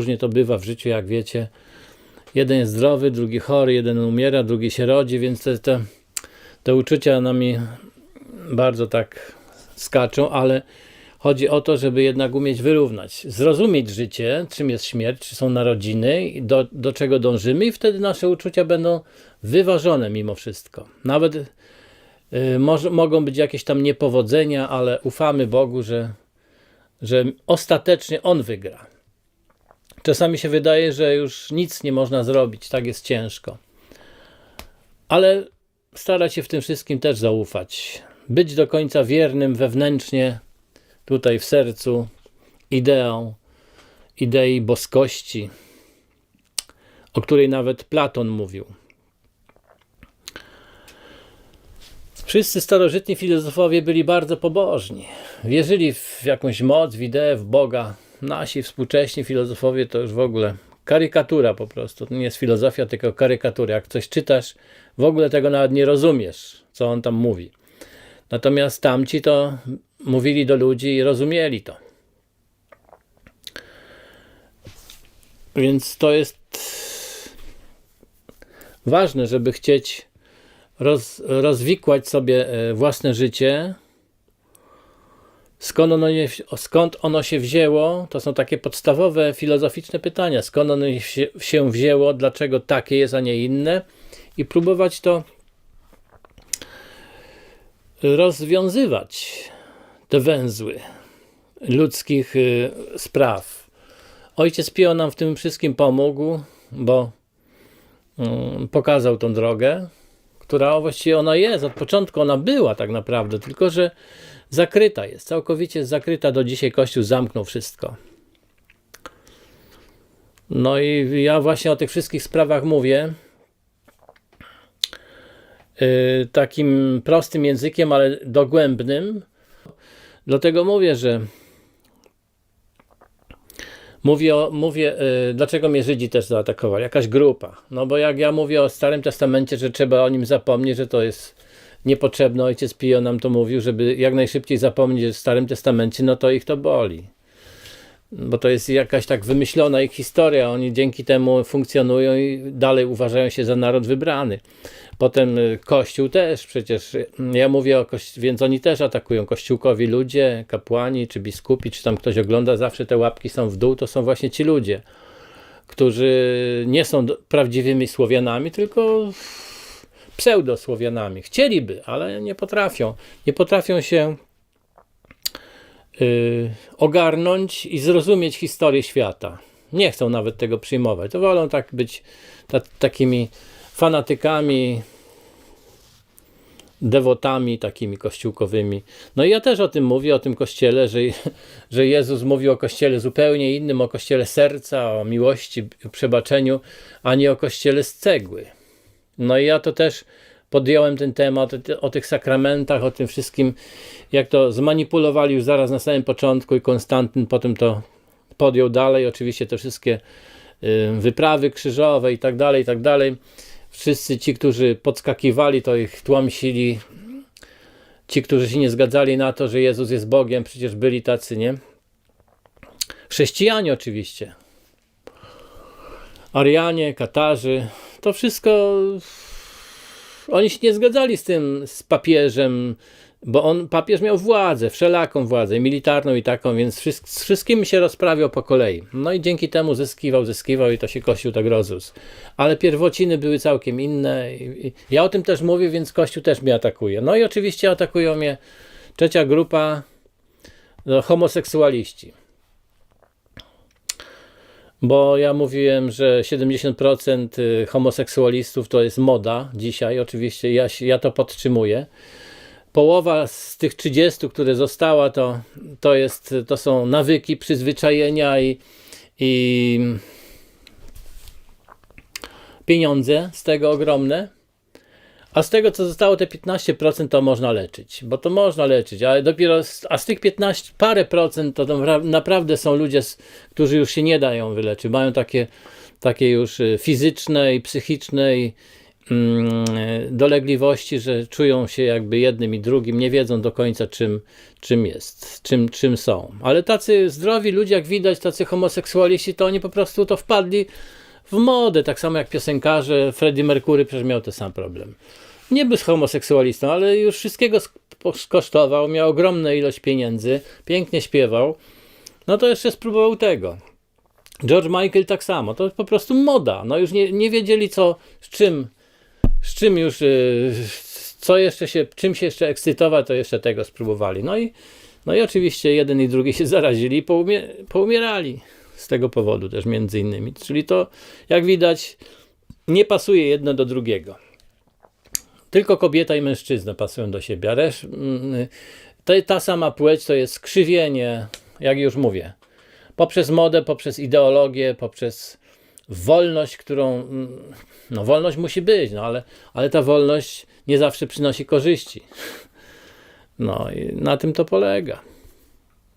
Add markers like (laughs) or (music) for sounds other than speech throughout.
różnie to bywa w życiu, jak wiecie. Jeden jest zdrowy, drugi chory, jeden umiera, drugi się rodzi, więc te, te, te uczucia nami bardzo tak skaczą, ale chodzi o to, żeby jednak umieć wyrównać, zrozumieć życie, czym jest śmierć, czy są narodziny, do, do czego dążymy, i wtedy nasze uczucia będą wyważone mimo wszystko. Nawet y, może, mogą być jakieś tam niepowodzenia, ale ufamy Bogu, że, że ostatecznie On wygra. Czasami się wydaje, że już nic nie można zrobić, tak jest ciężko. Ale starać się w tym wszystkim też zaufać. Być do końca wiernym wewnętrznie, tutaj w sercu, ideą, idei boskości, o której nawet Platon mówił. Wszyscy starożytni filozofowie byli bardzo pobożni. Wierzyli w jakąś moc, w ideę, w Boga. Nasi współcześni filozofowie to już w ogóle karykatura po prostu. To nie jest filozofia, tylko karykatura. Jak coś czytasz, w ogóle tego nawet nie rozumiesz, co on tam mówi. Natomiast tamci to mówili do ludzi i rozumieli to. Więc to jest ważne, żeby chcieć roz, rozwikłać sobie e, własne życie. Skąd ono, skąd ono się wzięło? To są takie podstawowe filozoficzne pytania. Skąd ono się, się wzięło? Dlaczego takie jest, a nie inne? I próbować to rozwiązywać te węzły ludzkich y, spraw. Ojciec Pio nam w tym wszystkim pomógł, bo mm, pokazał tą drogę, która właściwie ona jest, od początku ona była tak naprawdę, tylko że zakryta jest, całkowicie zakryta, do dzisiaj Kościół zamknął wszystko. No i ja właśnie o tych wszystkich sprawach mówię, yy, takim prostym językiem, ale dogłębnym, Dlatego mówię, że mówię, o, mówię yy, dlaczego mnie Żydzi też zaatakowali, jakaś grupa. No bo jak ja mówię o Starym Testamencie, że trzeba o nim zapomnieć, że to jest niepotrzebne, ojciec Pio nam to mówił, żeby jak najszybciej zapomnieć o Starym Testamencie, no to ich to boli bo to jest jakaś tak wymyślona ich historia. Oni dzięki temu funkcjonują i dalej uważają się za naród wybrany. Potem y, Kościół też przecież, y, ja mówię o Kościół, więc oni też atakują kościółkowi ludzie, kapłani czy biskupi, czy tam ktoś ogląda, zawsze te łapki są w dół, to są właśnie ci ludzie, którzy nie są prawdziwymi Słowianami, tylko pseudosłowianami. Chcieliby, ale nie potrafią. Nie potrafią się Y, ogarnąć i zrozumieć historię świata. Nie chcą nawet tego przyjmować. To wolą tak być ta, takimi fanatykami, dewotami takimi kościółkowymi. No i ja też o tym mówię, o tym kościele, że, (laughs) że Jezus mówi o kościele zupełnie innym, o kościele serca, o miłości, przebaczeniu, a nie o kościele z cegły. No i ja to też podjąłem ten temat, o tych sakramentach, o tym wszystkim, jak to zmanipulowali już zaraz na samym początku i Konstantyn potem to podjął dalej, oczywiście te wszystkie y, wyprawy krzyżowe i tak dalej, i tak dalej. Wszyscy ci, którzy podskakiwali, to ich tłamsili. Ci, którzy się nie zgadzali na to, że Jezus jest Bogiem, przecież byli tacy, nie? Chrześcijanie oczywiście. Arianie, Katarzy, to wszystko oni się nie zgadzali z tym, z papieżem, bo on, papież miał władzę, wszelaką władzę, militarną i taką, więc z wszystkimi się rozprawiał po kolei. No i dzięki temu zyskiwał, zyskiwał i to się Kościół tak rozrósł. Ale pierwociny były całkiem inne. Ja o tym też mówię, więc Kościół też mnie atakuje. No i oczywiście atakują mnie trzecia grupa, no, homoseksualiści bo ja mówiłem, że 70% y, homoseksualistów to jest moda dzisiaj, oczywiście ja, ja to podtrzymuję. Połowa z tych 30, które została, to, to, jest, to są nawyki, przyzwyczajenia i, i pieniądze z tego ogromne. A z tego, co zostało, te 15% to można leczyć, bo to można leczyć, ale dopiero, z, a z tych 15, parę procent to, naprawdę są ludzie, którzy już się nie dają wyleczyć, mają takie, takie już y, fizyczne i psychiczne i, mm, dolegliwości, że czują się jakby jednym i drugim, nie wiedzą do końca czym, czym jest, czym, czym są. Ale tacy zdrowi ludzie, jak widać, tacy homoseksualiści, to oni po prostu to wpadli w modę, tak samo jak piosenkarze. Freddie Mercury przecież miał ten sam problem. Nie był homoseksualistą, ale już wszystkiego sk- skosztował, miał ogromną ilość pieniędzy, pięknie śpiewał. No to jeszcze spróbował tego. George Michael tak samo, to po prostu moda. No już nie, nie wiedzieli co, z czym, z czym już, yy, co jeszcze się, czym się jeszcze ekscytować, to jeszcze tego spróbowali. No i, no i oczywiście jeden i drugi się zarazili i poumie, poumierali z tego powodu też między innymi. Czyli to, jak widać, nie pasuje jedno do drugiego. Tylko kobieta i mężczyzna pasują do siebie, a resz, mm, ta sama płeć to jest skrzywienie, jak już mówię, poprzez modę, poprzez ideologię, poprzez wolność, którą, mm, no wolność musi być, no ale, ale ta wolność nie zawsze przynosi korzyści. (laughs) No i na tym to polega.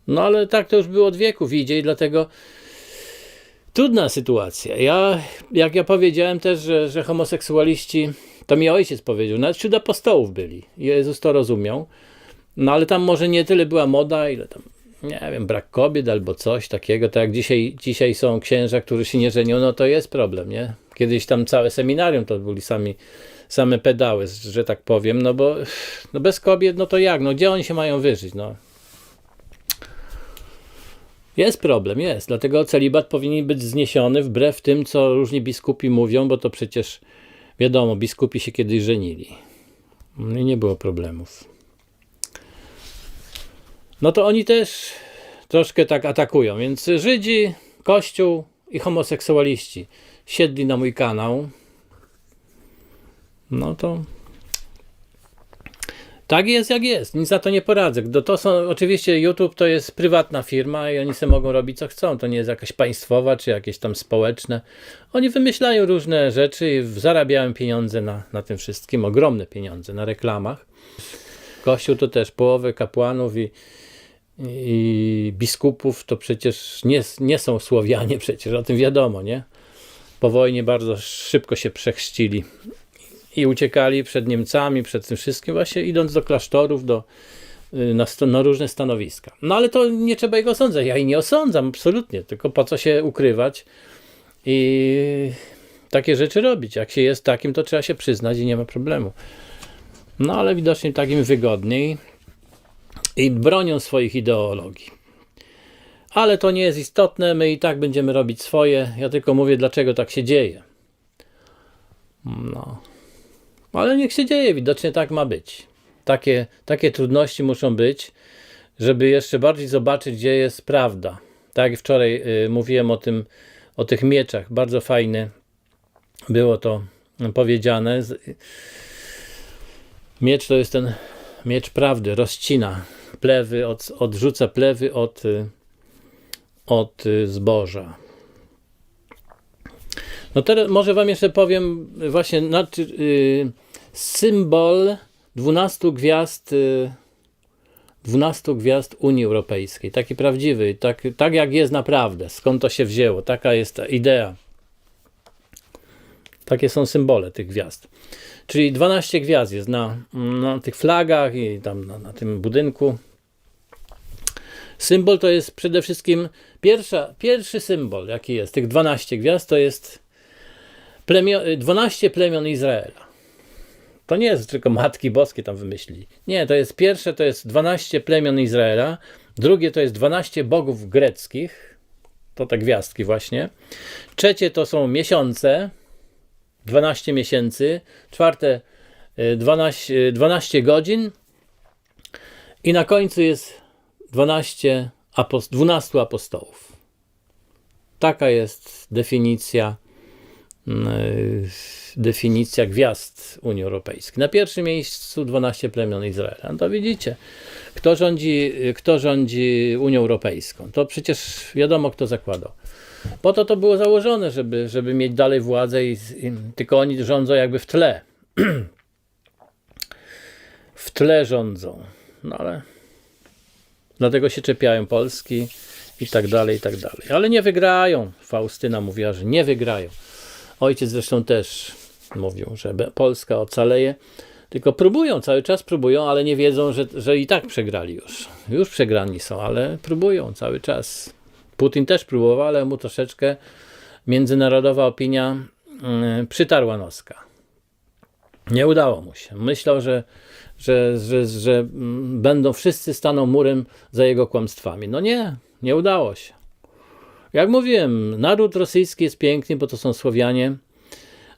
No ale tak to już było od wieków idzie i dlatego trudna sytuacja. Ja, jak ja powiedziałem też, że, że homoseksualiści, to mi ojciec powiedział, nawet wśród apostołów byli. Jezus to rozumiał. No ale tam może nie tyle była moda, ile tam, nie wiem, brak kobiet albo coś takiego. Tak jak dzisiaj, dzisiaj są księża, którzy się nie żenią, no to jest problem, nie? Kiedyś tam całe seminarium to byli sami, same pedały, że tak powiem, no bo no bez kobiet, no to jak? No gdzie oni się mają wyżyć? No, jest problem, jest. Dlatego celibat powinien być zniesiony wbrew tym, co różni biskupi mówią, bo to przecież wiadomo, biskupi się kiedyś żenili. No i nie było problemów. No to oni też troszkę tak atakują, więc Żydzi, Kościół i homoseksualiści siedli na mój kanał. No to tak jest jak jest, nic za to nie poradzę. To, są, oczywiście YouTube to jest prywatna firma i oni sobie mogą robić co chcą. To nie jest jakaś państwowa czy jakieś tam społeczne. Oni wymyślają różne rzeczy i zarabiają pieniądze na, na tym wszystkim, ogromne pieniądze na reklamach. Kościół to też połowę kapłanów i, i biskupów to przecież nie, nie są Słowianie, (laughs) przecież o tym wiadomo, nie? Po wojnie bardzo szybko się przechrzcili i uciekali przed Niemcami, przed tym wszystkim, właśnie idąc do klasztorów, do, y, na, na różne stanowiska. No ale to nie trzeba ich osądzać. Ja ich nie osądzam, absolutnie, tylko po co się ukrywać i takie rzeczy robić. Jak się jest takim, to trzeba się przyznać i nie ma problemu. No ale widocznie takim wygodniej i bronią swoich ideologii. Ale to nie jest istotne, my i tak będziemy robić swoje. Ja tylko mówię, dlaczego tak się dzieje. No. Ale niech się dzieje, widocznie tak ma być. Takie, takie trudności muszą być, żeby jeszcze bardziej zobaczyć, gdzie jest prawda. Tak jak wczoraj y, mówiłem o tym, o tych mieczach, bardzo fajne było to powiedziane. Z- Miecz to jest ten miecz prawdy, rozcina plewy, od, odrzuca plewy od, y, od y, zboża. No teraz może wam jeszcze powiem właśnie znaczy, y, symbol 12 gwiazd y, 12 gwiazd Unii Europejskiej. Taki prawdziwy, tak, tak jak jest naprawdę. Skąd to się wzięło? Taka jest ta idea. Takie są symbole tych gwiazd. Czyli 12 gwiazd jest na, na tych flagach i tam na, na tym budynku. Symbol to jest przede wszystkim pierwsza, pierwszy symbol, jaki jest tych 12 gwiazd, to jest plemio, 12 plemion Izraela. To nie jest tylko Matki Boskie tam wymyślili. Nie, to jest pierwsze, to jest 12 plemion Izraela. Drugie to jest 12 bogów greckich. To te gwiazdki właśnie. Trzecie to są miesiące. 12 miesięcy. Czwarte y, 12, 12 godzin. I na końcu jest 12, apos- 12 apostołów. Taka jest definicja y, definicja gwiazd Unii Europejskiej. Na pierwszym miejscu 12 plemion Izraela. No to widzicie, kto rządzi, kto rządzi Unią Europejską. To przecież wiadomo, kto zakładał. Po to to było założone, żeby, żeby mieć dalej władzę, i, i, tylko oni rządzą jakby w tle. (clears throat) w tle rządzą. No ale dlatego się czepiają Polski i tak dalej, i tak dalej. Ale nie wygrają. Faustyna mówiła, że nie wygrają. Ojciec zresztą też mówią, że Polska ocaleje. Tylko próbują, cały czas próbują, ale nie wiedzą, że, że i tak przegrali już. Już przegrani są, ale próbują cały czas. Putin też próbował, ale mu troszeczkę międzynarodowa opinia yy, przytarła noska. Nie udało mu się. Myślał, że, że, że, że mm, będą wszyscy staną murem za jego kłamstwami. No nie, nie udało się. Jak mówiłem, naród rosyjski jest piękny, bo to są Słowianie,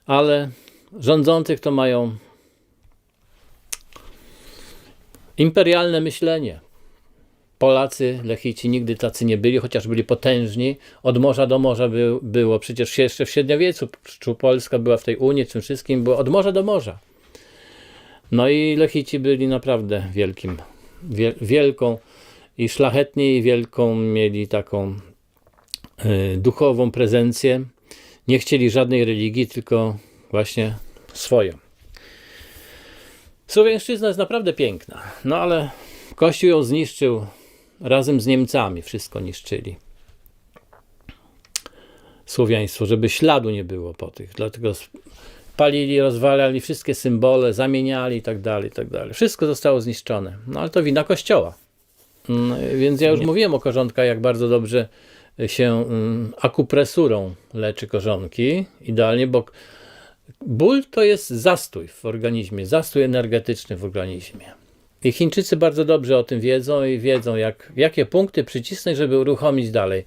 ale rządzących to mają imperialne myślenie. Polacy, Lechici nigdy tacy nie byli, chociaż byli potężni. Od morza do morza by, było. Przecież jeszcze w średniowieczu Polska była w tej Unii, tym wszystkim było od morza do morza. No i Lechici byli naprawdę wielkim, wiel, wielką i szlachetnie i wielką mieli taką y, duchową prezencję. Nie chcieli żadnej religii, tylko właśnie swoją. Słowiańszczyzna jest naprawdę piękna, no ale Kościół ją zniszczył razem z Niemcami, wszystko niszczyli. Słowiaństwo, żeby śladu nie było po tych, dlatego palili, rozwalali wszystkie symbole, zamieniali i tak dalej, i tak dalej. Wszystko zostało zniszczone. No ale to wina Kościoła. Mm, Więc ja już mówiłem o korzontkach, jak bardzo dobrze się mm, akupresurą leczy korzonki. Idealnie, bo ból to jest zastój w organizmie, zastój energetyczny w organizmie. I Chińczycy bardzo dobrze o tym wiedzą i wiedzą, jak, jakie punkty przycisnąć, żeby uruchomić dalej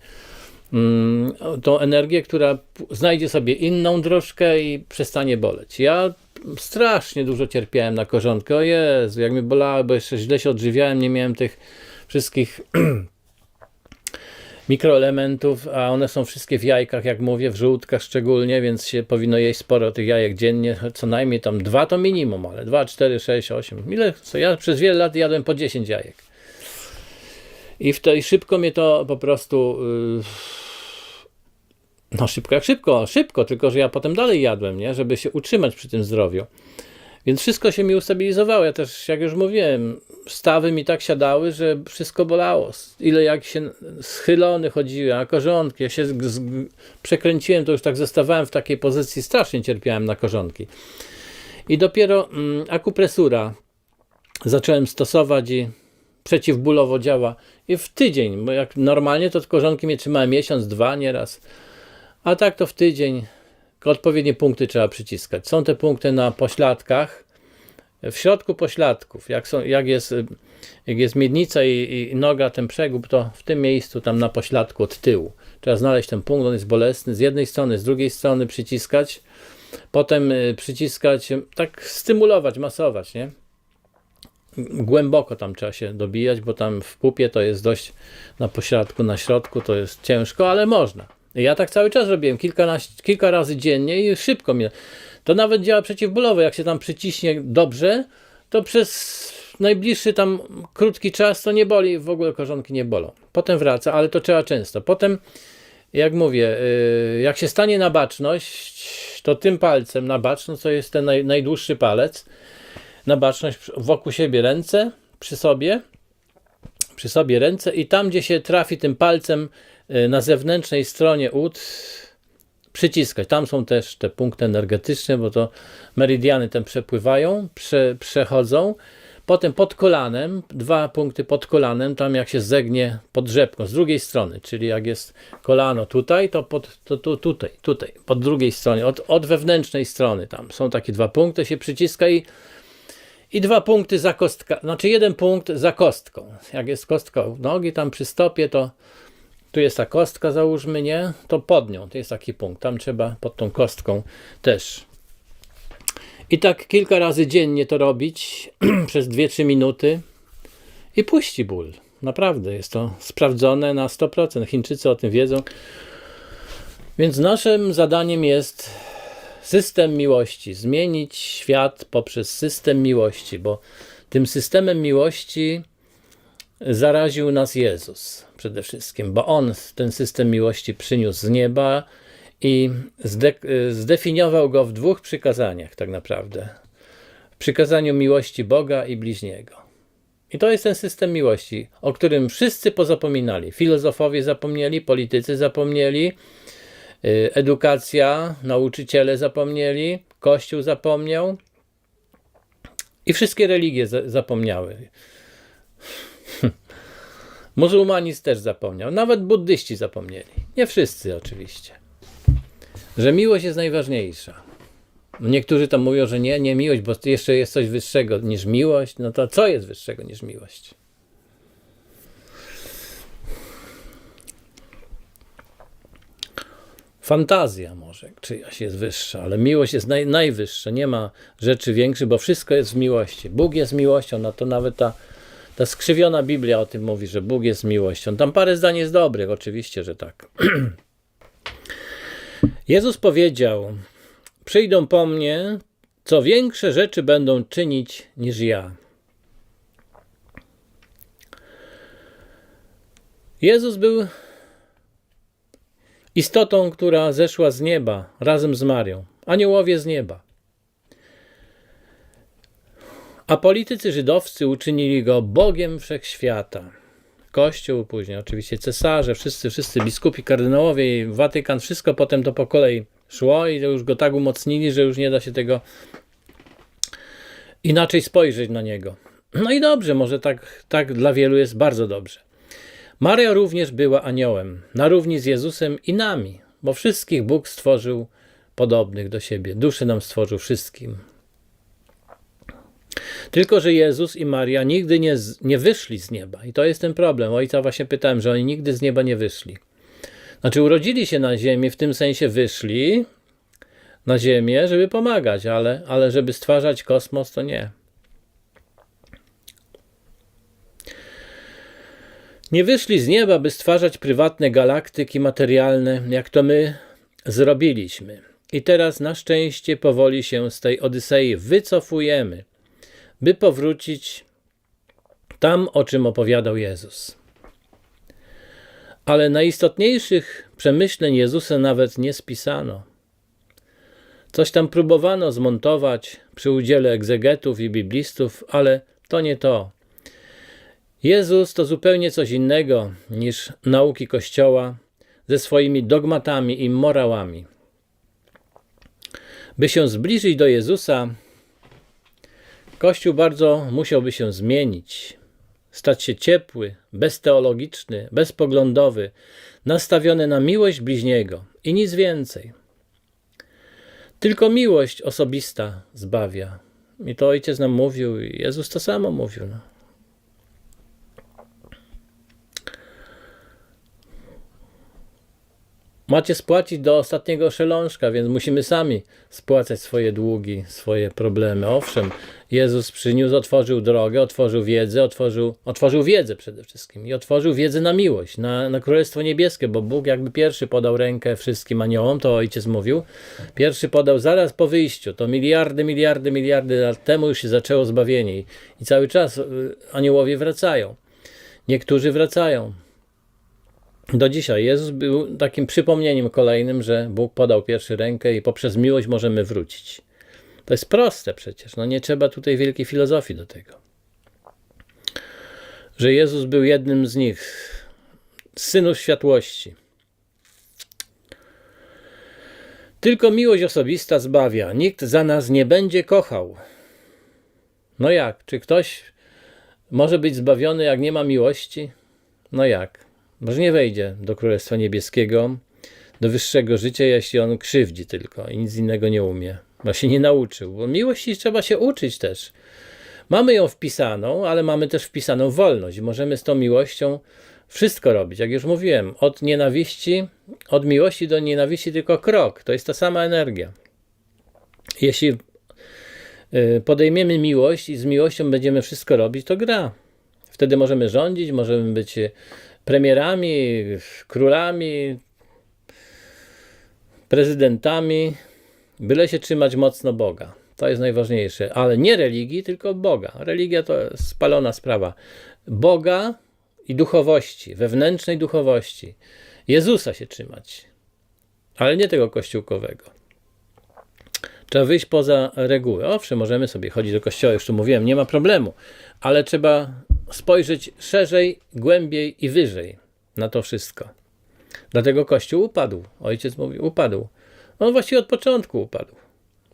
mm, tą energię, która znajdzie sobie inną drożkę i przestanie boleć. Ja strasznie dużo cierpiałem na korzonkę. O Jezu, jak mi bolały, bo jeszcze źle się odżywiałem, nie miałem tych wszystkich (clears throat) mikroelementów, a one są wszystkie w jajkach, jak mówię, w żółtkach szczególnie, więc się powinno jeść sporo tych jajek dziennie, co najmniej tam dwa to minimum, ale 2, 4, 6, 8. Ile? Co ja przez wiele lat jadłem po 10 jajek. I, w to, I szybko mnie to po prostu. Yy, no szybko jak szybko, szybko, tylko że ja potem dalej jadłem, nie? żeby się utrzymać przy tym zdrowiu. Więc wszystko się mi ustabilizowało. Ja też, jak już mówiłem, stawy mi tak siadały, że wszystko bolało. Ile jak się schylony chodziłem, a korzonki, ja się przekręciłem, to już tak zostawałem w takiej pozycji, strasznie cierpiałem na korzonki. I dopiero mm, akupresura zacząłem stosować i przeciwbólowo działa. I w tydzień, bo jak normalnie to korzonki mnie trzymały miesiąc, dwa nieraz. A tak to w tydzień odpowiednie punkty trzeba przyciskać. Są te punkty na pośladkach, w środku pośladków. Jak, są, jak, jest, jak jest miednica i, i noga, ten przegub, to w tym miejscu, tam na pośladku od tyłu. Trzeba znaleźć ten punkt, on jest bolesny. Z jednej strony, z drugiej strony przyciskać. Potem y, przyciskać, y, tak stymulować, masować, nie? Głęboko tam trzeba się dobijać, bo tam w pupie to jest dość na pośrodku, na środku to jest ciężko, ale można. Ja tak cały czas robiłem, kilka razy dziennie i szybko mnie. To nawet działa przeciwbólowo. Jak się tam przyciśnie dobrze, to przez najbliższy tam krótki czas to nie boli, w ogóle korzonki nie bolą. Potem wraca, ale to trzeba często. Potem, jak mówię, yy, jak się stanie na baczność, to tym palcem na baczność, to jest ten naj, najdłuższy palec, na baczność wokół siebie ręce, przy sobie, przy sobie ręce i tam, gdzie się trafi tym palcem y, na zewnętrznej stronie ud, przyciskać. Tam są też te punkty energetyczne, bo to meridiany tam przepływają, prze, przechodzą. Potem pod kolanem, dwa punkty pod kolanem, tam jak się zegnie pod rzepką, z drugiej strony, czyli jak jest kolano tutaj, to, pod, to, to tutaj, tutaj, po drugiej stronie, od, od wewnętrznej strony tam są takie dwa punkty, się przyciska i i dwa punkty za kostka, znaczy jeden punkt za kostką. Jak jest kostka u nogi, tam przy stopie, to tu jest ta kostka, załóżmy, nie? To pod nią, to jest taki punkt. Tam trzeba pod tą kostką też. I tak kilka razy dziennie to robić (clears throat) przez 2-3 minuty i puści ból. Naprawdę jest to sprawdzone na 100%. Chińczycy o tym wiedzą. Więc naszym zadaniem jest system miłości, zmienić świat poprzez system miłości, bo tym systemem miłości zaraził nas Jezus przede wszystkim, bo On ten system miłości przyniósł z nieba i zde zdefiniował go w dwóch przykazaniach, tak naprawdę. W przykazaniu miłości Boga i bliźniego. I to jest ten system miłości, o którym wszyscy pozapominali. Filozofowie zapomnieli, politycy zapomnieli, edukacja, nauczyciele zapomnieli, Kościół zapomniał i wszystkie religie za- zapomniały. Muzułmanizm też zapomniał, nawet buddyści zapomnieli. Nie wszyscy oczywiście. Że miłość jest najważniejsza. Niektórzy tam mówią, że nie, nie miłość, bo jeszcze jest coś wyższego niż miłość. No to co jest wyższego niż miłość? Fantazja może czyjaś jest wyższa, ale miłość jest naj, najwyższa. Nie ma rzeczy większych, bo wszystko jest w miłości. Bóg jest miłością, no to nawet ta, ta skrzywiona Biblia o tym mówi, że Bóg jest miłością. Tam parę zdań jest dobrych, oczywiście, że tak. (clears throat) Jezus powiedział: Przyjdą po mnie, co większe rzeczy będą czynić niż ja. Jezus był istotą, która zeszła z nieba razem z Marią, aniołowie z nieba. A politycy żydowscy uczynili go Bogiem wszechświata. Kościół, później oczywiście cesarze, wszyscy, wszyscy biskupi, kardynałowie, Watykan, wszystko potem to po kolei szło i już go tak umocnili, że już nie da się tego inaczej spojrzeć na niego. No i dobrze, może tak, tak dla wielu jest bardzo dobrze. Maria również była aniołem, na równi z Jezusem i nami, bo wszystkich Bóg stworzył podobnych do siebie. Duszy nam stworzył wszystkim. Tylko, że Jezus i Maria nigdy nie, nie wyszli z nieba. I to jest ten problem. Ojca właśnie pytałem, że oni nigdy z nieba nie wyszli. Znaczy, urodzili się na ziemię, w tym sensie wyszli na ziemię, żeby pomagać, ale, ale żeby stwarzać kosmos, to nie. Nie wyszli z nieba, by stwarzać prywatne galaktyki materialne, jak to my zrobiliśmy. I teraz na szczęście powoli się z tej Odysei wycofujemy, by powrócić tam, o czym opowiadał Jezus. Ale najistotniejszych przemyśleń Jezusa nawet nie spisano. Coś tam próbowano zmontować przy udziale egzegetów i biblistów, ale to nie to. Jezus to zupełnie coś innego niż nauki Kościoła ze swoimi dogmatami i morałami. By się zbliżyć do Jezusa, Kościół bardzo musiałby się zmienić, stać się ciepły, bezteologiczny, bezpoglądowy, nastawiony na miłość bliźniego i nic więcej. Tylko miłość osobista zbawia. I to ojciec nam mówił, i Jezus to samo mówił. No. Macie spłacić do ostatniego szelążka, więc musimy sami spłacać swoje długi, swoje problemy. Owszem, Jezus przyniósł, otworzył drogę, otworzył wiedzę, otworzył, otworzył wiedzę przede wszystkim i otworzył wiedzę na miłość, na, na Królestwo Niebieskie, bo Bóg jakby pierwszy podał rękę wszystkim aniołom, to ojciec mówił. Pierwszy podał zaraz po wyjściu, to miliardy, miliardy, miliardy lat temu już się zaczęło zbawienie i, cały czas y, aniołowie wracają. Niektórzy wracają, do dzisiaj Jezus był takim przypomnieniem kolejnym, że Bóg podał pierwszy rękę i poprzez miłość możemy wrócić. To jest proste przecież, no nie trzeba tutaj wielkiej filozofii do tego. Że Jezus był jednym z nich, synów światłości. Tylko miłość osobista zbawia. Nikt za nas nie będzie kochał. No jak? Czy ktoś może być zbawiony, jak nie ma miłości? No jak? Może nie wejdzie do Królestwa Niebieskiego, do wyższego życia, jeśli on krzywdzi tylko i nic innego nie umie, bo się nie nauczył. Bo miłości trzeba się uczyć też. Mamy ją wpisaną, ale mamy też wpisaną wolność. Możemy z tą miłością wszystko robić. Jak już mówiłem, od nienawiści, od miłości do nienawiści tylko krok. To jest ta sama energia. Jeśli y, podejmiemy miłość i z miłością będziemy wszystko robić, to gra. Wtedy możemy rządzić, możemy być premierami, królami, prezydentami, byle się trzymać mocno Boga. To jest najważniejsze, ale nie religii, tylko Boga. Religia to spalona sprawa. Boga i duchowości, wewnętrznej duchowości. Jezusa się trzymać, ale nie tego kościółkowego. Trzeba wyjść poza reguły. Owszem, możemy sobie chodzić do kościoła, już tu mówiłem, nie ma problemu, ale trzeba spojrzeć szerzej, głębiej i wyżej na to wszystko. Dlatego Kościół upadł. Ojciec mówi, upadł. On właściwie od początku upadł.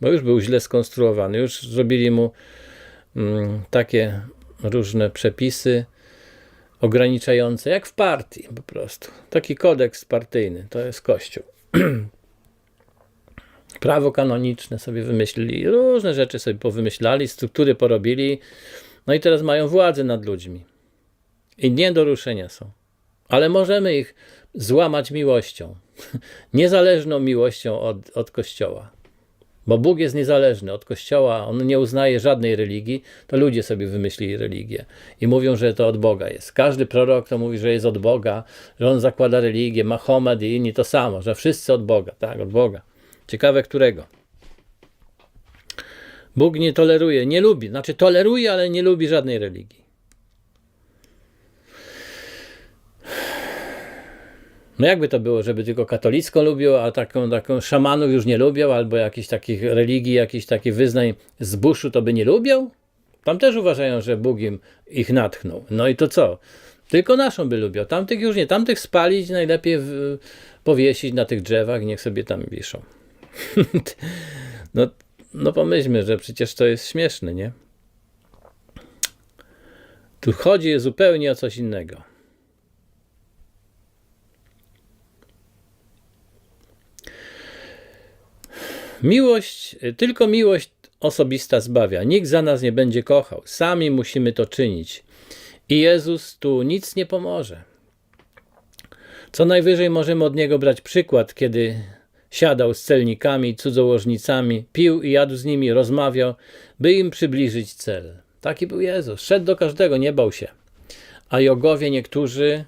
bo już był źle skonstruowany, już zrobili mu mm, takie różne przepisy ograniczające, jak w partii po prostu. Taki kodeks partyjny, to jest Kościół. (clears throat) Prawo kanoniczne sobie wymyślili, różne rzeczy sobie powymyślali, struktury porobili, no i teraz mają władzę nad ludźmi. I nie do ruszenia są. Ale możemy ich złamać miłością. (laughs) Niezależną miłością od, od Kościoła. Bo Bóg jest niezależny od Kościoła, on nie uznaje żadnej religii, to ludzie sobie wymyślili religię i mówią, że to od Boga jest. Każdy prorok to mówi, że jest od Boga, że on zakłada religię, Mahomet i inni to samo, że wszyscy od Boga, tak, od Boga. Ciekawe którego. Bóg nie toleruje, nie lubi, znaczy toleruje, ale nie lubi żadnej religii. No jakby to było, żeby tylko katolicką lubią, a taką, taką szamanów już nie lubią, albo jakichś takich religii, jakichś takich wyznań z buszu to by nie lubią? Tam też uważają, że Bóg im ich natchnął. No i to co? Tylko naszą by lubią. Tamtych już nie. Tamtych spalić, najlepiej w, powiesić na tych drzewach, niech sobie tam wiszą. (laughs) no, no pomyślmy, że przecież to jest śmieszne, nie? Tu chodzi zupełnie o coś innego. Miłość, tylko miłość osobista zbawia. Nikt za nas nie będzie kochał. Sami musimy to czynić. I Jezus tu nic nie pomoże. Co najwyżej możemy od niego brać przykład, kiedy siadał z celnikami, cudzołożnicami, pił i jadł z nimi, rozmawiał, by im przybliżyć cel. Taki był Jezus. Szedł do każdego, nie bał się. A jogowie niektórzy,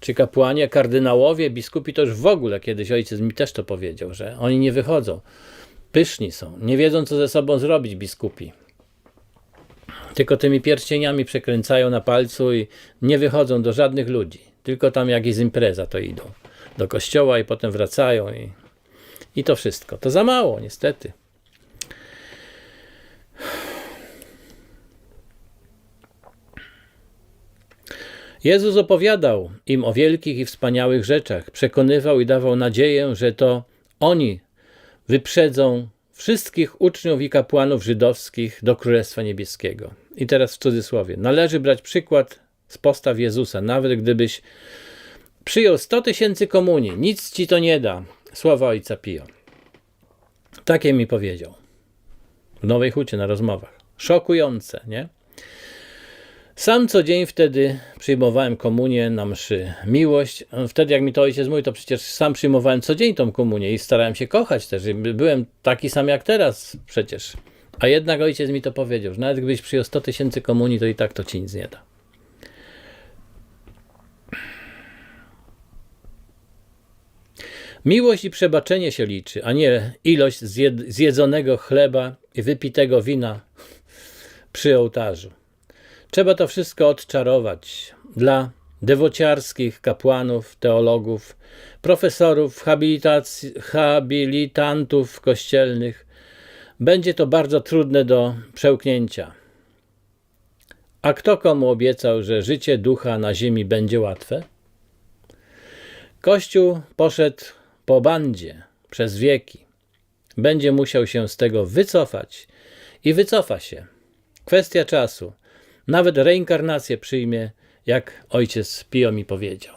czy kapłanie, kardynałowie, biskupi to już w ogóle kiedyś ojciec mi też to powiedział, że oni nie wychodzą. Pyszni są, nie wiedzą co ze sobą zrobić biskupi. Tylko tymi pierścieniami przekręcają na palcu i nie wychodzą do żadnych ludzi. Tylko tam jak jest impreza to idą do kościoła i potem wracają i, i to wszystko. To za mało niestety. Jezus opowiadał im o wielkich i wspaniałych rzeczach, przekonywał i dawał nadzieję, że to oni wyprzedzą wszystkich uczniów i kapłanów żydowskich do Królestwa Niebieskiego. I teraz w cudzysłowie. Należy brać przykład z postaw Jezusa, nawet gdybyś przyjął 100 tysięcy komunii, nic ci to nie da. Słowa ojca Pio. Takie mi powiedział. W Nowej Hucie na rozmowach. Szokujące, nie? Sam co dzień wtedy przyjmowałem komunię na mszy. Miłość, wtedy jak mi to ojciec mówi, to przecież sam przyjmowałem co dzień tą komunię i starałem się kochać też. Byłem taki sam jak teraz przecież. A jednak ojciec mi to powiedział, że nawet gdybyś przyjął 100 tysięcy komunii, to i tak to ci nic nie da. Miłość i przebaczenie się liczy, a nie ilość zjedzonego chleba i wypitego wina przy ołtarzu. Trzeba to wszystko odczarować dla dewociarskich kapłanów, teologów, profesorów, habilitantów kościelnych. Będzie to bardzo trudne do przełknięcia. A kto komu obiecał, że życie ducha na ziemi będzie łatwe? Kościół poszedł po bandzie przez wieki. Będzie musiał się z tego wycofać i wycofa się. Kwestia czasu. Nawet reinkarnację przyjmie, jak ojciec Pio mi powiedział.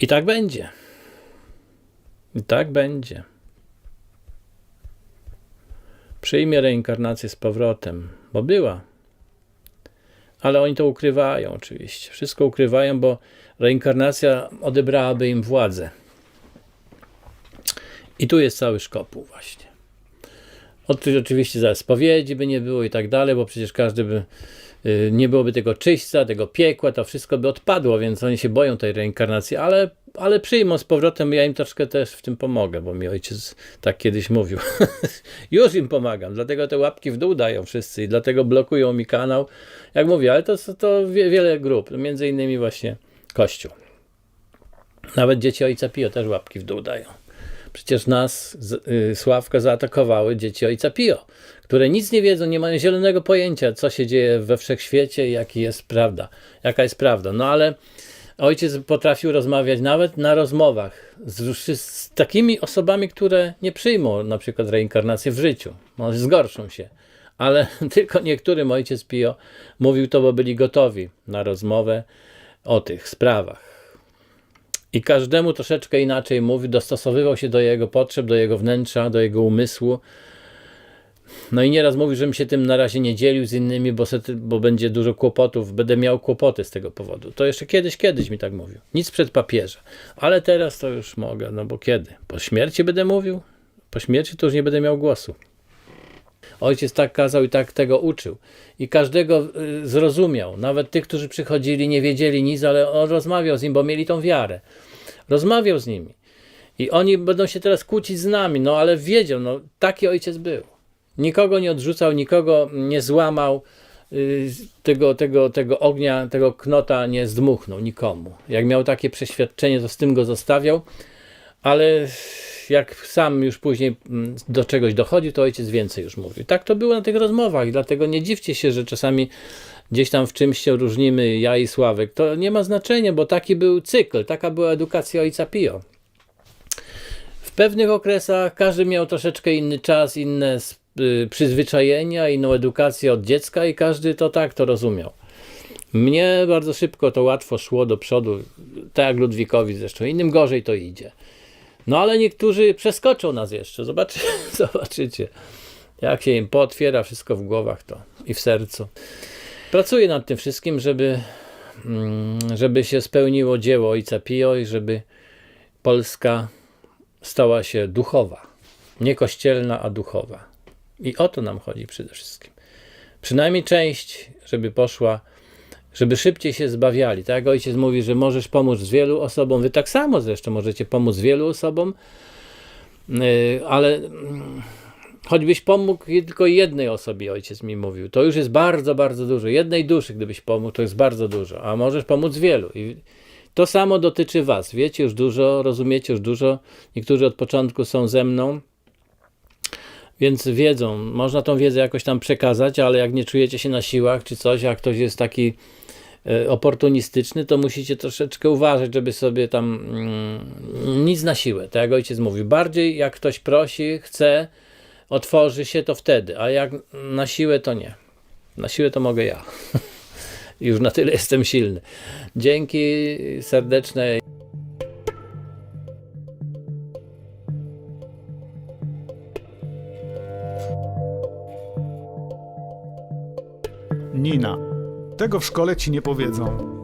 I tak będzie. I tak będzie. Przyjmie reinkarnację z powrotem, bo była. Ale oni to ukrywają, oczywiście. Wszystko ukrywają, bo reinkarnacja odebrałaby im władzę. I tu jest cały szkopuł, właśnie. Oczywiście zaraz spowiedzi by nie było i tak dalej, bo przecież każdy by y, nie byłoby tego czyśćca, tego piekła, to wszystko by odpadło, więc oni się boją tej reinkarnacji, ale, ale przyjmą z powrotem, ja im troszkę też w tym pomogę, bo mi ojciec tak kiedyś mówił. (laughs) Już im pomagam, dlatego te łapki w dół dają wszyscy i dlatego blokują mi kanał. Jak mówię, ale to, to wiele grup, między innymi właśnie Kościół. Nawet dzieci ojca Pio też łapki w dół dają. Przecież nas, y, Sławka, zaatakowały dzieci ojca Pio, które nic nie wiedzą, nie mają zielonego pojęcia, co się dzieje we wszechświecie jaki jest prawda, jaka jest prawda. No ale ojciec potrafił rozmawiać nawet na rozmowach z, z takimi osobami, które nie przyjmą na przykład reinkarnację w życiu. Może zgorszą się. Ale (laughs) tylko niektórym ojciec Pio mówił to, bo byli gotowi na rozmowę o tych sprawach. I każdemu troszeczkę inaczej mówił, dostosowywał się do jego potrzeb, do jego wnętrza, do jego umysłu. No i nieraz mówił, żebym się tym na razie nie dzielił z innymi, bo, bo będzie dużo kłopotów, będę miał kłopoty z tego powodu. To jeszcze kiedyś, kiedyś mi tak mówił. Nic przed papieża. Ale teraz to już mogę, no bo kiedy? Po śmierci będę mówił? Po śmierci to już nie będę miał głosu. Ojciec tak kazał i tak tego uczył. I każdego y, zrozumiał. Nawet tych, którzy przychodzili, nie wiedzieli nic, ale on rozmawiał z nim, bo mieli tą wiarę. Rozmawiał z nimi. I oni będą się teraz kłócić z nami, no ale wiedział, no taki ojciec był. Nikogo nie odrzucał, nikogo nie złamał, y, tego, tego, tego ognia, tego knota nie zdmuchnął nikomu. Jak miał takie przeświadczenie, to z tym go zostawiał, ale jak sam już później mm, do czegoś dochodził, to ojciec więcej już mówił. Tak to było na tych rozmowach, dlatego nie dziwcie się, że czasami gdzieś tam w czymś się różnimy, ja i Sławek. To nie ma znaczenia, bo taki był cykl, taka była edukacja ojca Pio. W pewnych okresach każdy miał troszeczkę inny czas, inne y, przyzwyczajenia, inną edukację od dziecka i każdy to tak to rozumiał. Mnie bardzo szybko to łatwo szło do przodu, tak jak Ludwikowi zresztą. Innym gorzej to idzie. No ale niektórzy przeskoczą nas jeszcze. Zobaczy, (laughs) zobaczycie. Jak się im pootwiera wszystko w głowach to i w sercu. Pracuję nad tym wszystkim, żeby, mm, żeby się spełniło dzieło Ojca Pio i żeby Polska stała się duchowa. Nie kościelna, a duchowa. I o to nam chodzi przede wszystkim. Przynajmniej część, żeby poszła żeby szybciej się zbawiali. Tak ojciec mówi, że możesz pomóc wielu osobom, wy tak samo zresztą możecie pomóc wielu osobom, yy, ale mm, choćbyś pomógł tylko jednej osobie, ojciec mi mówił, to już jest bardzo, bardzo dużo. Jednej duszy, gdybyś pomógł, to jest bardzo dużo, a możesz pomóc wielu. I to samo dotyczy was. Wiecie już dużo, rozumiecie już dużo. Niektórzy od początku są ze mną. Więc wiedzą, można tą wiedzę jakoś tam przekazać, ale jak nie czujecie się na siłach czy coś, jak ktoś jest taki oportunistyczny, to musicie troszeczkę uważać, żeby sobie tam mm, nic na siłę, tak jak ojciec mówił. Bardziej jak ktoś prosi, chce, otworzy się, to wtedy, a jak na siłę, to nie. Na siłę to mogę ja. (laughs) Już na tyle jestem silny. Dzięki serdeczne. Nina. Tego w szkole ci nie powiedzą.